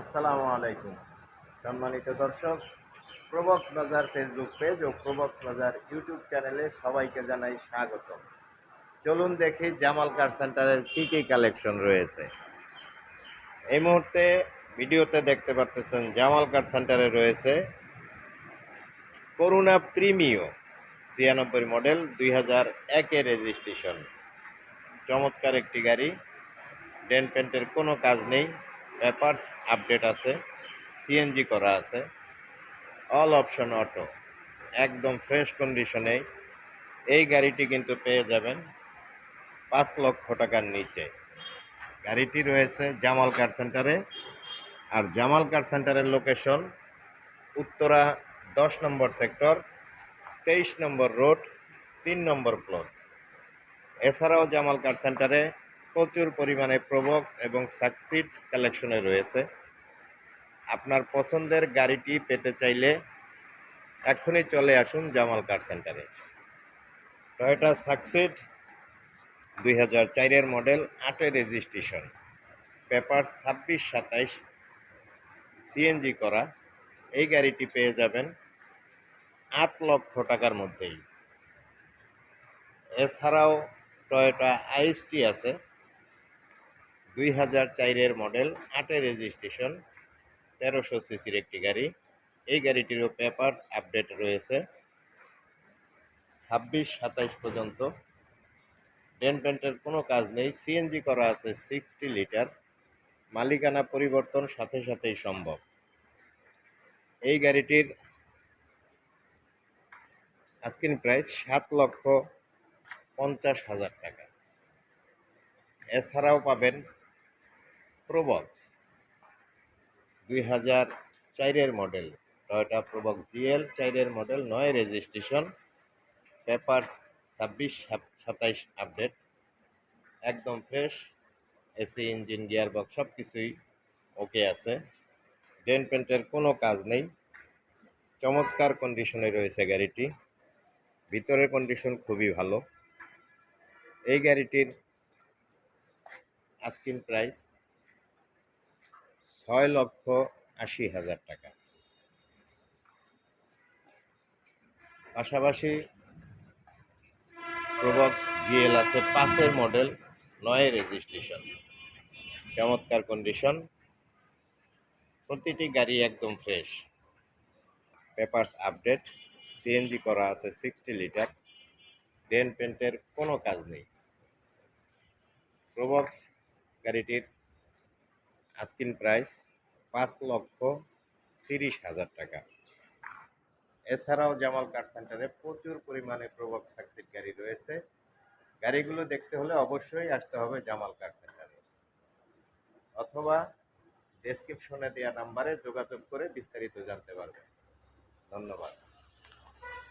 আসসালামু আলাইকুম। সম্মানিত দর্শক, প্রবক্স বাজার ফেসবুক পেজ ও প্রবক্স বাজার ইউটিউব চ্যানেলে সবাইকে জানাই স্বাগত চলুন দেখি জামাল কার সেন্টারের কী কী কালেকশন রয়েছে। এই মুহূর্তে ভিডিওতে দেখতে পারতেছেন জামাল কার সেন্টারে রয়েছে করুণা প্রিমিও ছিয়ানব্বই মডেল দুই হাজার একের রেজিস্ট্রেশন চমৎকার একটি গাড়ি। ডেন পেন্টের কোনো কাজ নেই। পেপারস আপডেট আছে সিএনজি করা আছে, অল অপশন অটো, একদম ফ্রেশ কন্ডিশনে এই গাড়িটি কিন্তু পেয়ে যাবেন পাঁচ লক্ষ টাকার নিচে। গাড়িটি রয়েছে জামাল কার সেন্টারে আর জামাল কার সেন্টারের লোকেশন উত্তরা দশ নম্বর সেক্টর তেইশ নম্বর রোড তিন নম্বর ফ্লোর এছাড়াও জামাল কার সেন্টারে প্রচুর পরিমাণে প্রবক্স এবং সাকসিড কালেকশনে রয়েছে। আপনার পছন্দের গাড়িটি পেতে চাইলে এখনই চলে আসুন জামাল কার সেন্টারে টয়োটা সাকসিড দুই হাজার চারের মডেল আটের রেজিস্ট্রেশন পেপার ছাব্বিশ সাতাইশ সিএনজি করা। এই গাড়িটি পেয়ে যাবেন আট লক্ষ টাকার মধ্যেই। এছাড়াও টয়োটা আইএসটি আছে। দুই হাজার চারের মডেল আটের রেজিস্ট্রেশন, তেরোশো সিসির একটি গাড়ি। এই গাড়িটিরও পেপার আপডেট রয়েছে। ছাব্বিশ সাতাইশ পর্যন্ত। ডেন কোনো কাজ নেই। সিএনজি করা আছে সিক্সটি লিটার। মালিকানা পরিবর্তন সাথে সাথেই সম্ভব। এই গাড়িটির আস্কিন প্রাইস সাত লক্ষ পঞ্চাশ হাজার টাকা। এছাড়াও পাবেন প্রবক্স দুই হাজার চারের মডেল, টয়োটা প্রবক্স জিএল, চারের মডেল নয় রেজিস্ট্রেশন পেপারস ছাব্বিশ সাতাইশ আপডেট, একদম fresh, AC, engine gear box সব কিছুই ওকে আছে। ডেন পেন্টের কোনো কাজ নেই। চমৎকার কন্ডিশনে রয়েছে গাড়িটি। ভিতরের কন্ডিশন খুবই ভালো। এই গাড়িটির আস্কিন প্রাইস ছয় লক্ষ আশি হাজার টাকা। পাশাপাশি প্রবক্স জিএল আছে পাঁচের মডেল নয় রেজিস্ট্রেশন। চমৎকার কন্ডিশন প্রতিটি গাড়ি একদম ফ্রেশ পেপার্স আপডেট সিএনজি করা আছে সিক্সটি লিটার ডেন পেন্টের কোনো কাজ নেই। প্রবক্স গাড়িটির আস্কিন প্রাইস পাঁচ লক্ষ তিরিশ হাজার টাকা। এছাড়াও জামাল কার সেন্টারে প্রচুর পরিমাণে প্রবক্স সাকসিড গাড়ি রয়েছে। গাড়িগুলো দেখতে হলে অবশ্যই আসতে হবে জামাল কার সেন্টারে। অথবা ডেসক্রিপশনে দেওয়া নাম্বারে যোগাযোগ করে বিস্তারিত জানতে পারবেন। ধন্যবাদ।